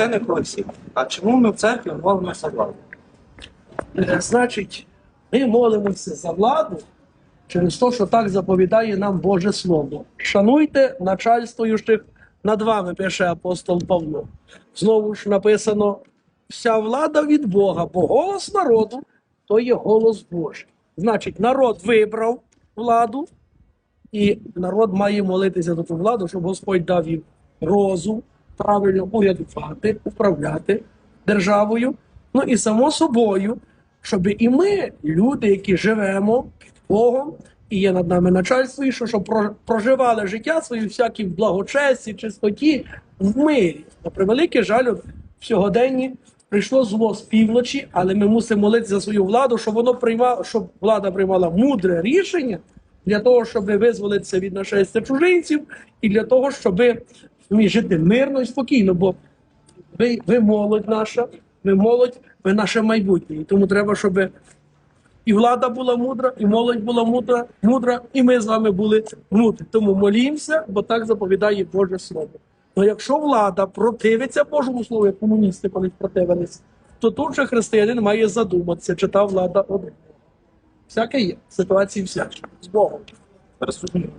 священник Олексій, а чому ми в церкві молимося владу? Е, Значить, ми молимося за владу через те, що так заповідає нам Боже Слово. Шануйте начальствуючих над вами, пише апостол Павло. Знову ж написано: вся влада від Бога, бо голос народу то є голос Божий. Значить, народ вибрав владу, і народ має молитися за ту владу, щоб Господь дав їм розум, правильно урядувати, управляти державою. Ну і само собою, щоб і ми, люди, які живемо під Богом, і є над нами начальство, і що, щоб проживали життя своє всякі в благочесті, чистоті, в мирі. На превеликий жаль, в сьогоденні прийшло зло з півночі, але ми мусимо молитися за свою владу, щоб воно приймало, щоб влада приймала мудре рішення для того, щоб визволитися від нашестя чужинців, і для того, щоб ми жити мирно і спокійно. Бо ви, ви молодь наша, ви молодь, ви наше майбутнє. І тому треба, щоб і влада була мудра, і молодь була мудра, мудра, і ми з вами були мудрі. Тому молімося, бо так заповідає Боже Слово. Ну якщо влада противиться Божому Слову, як комуністи колись противились, то тут же християнин має задуматися, чи та влада одна. Всяке є, ситуації всякі. З Богом. Розумію.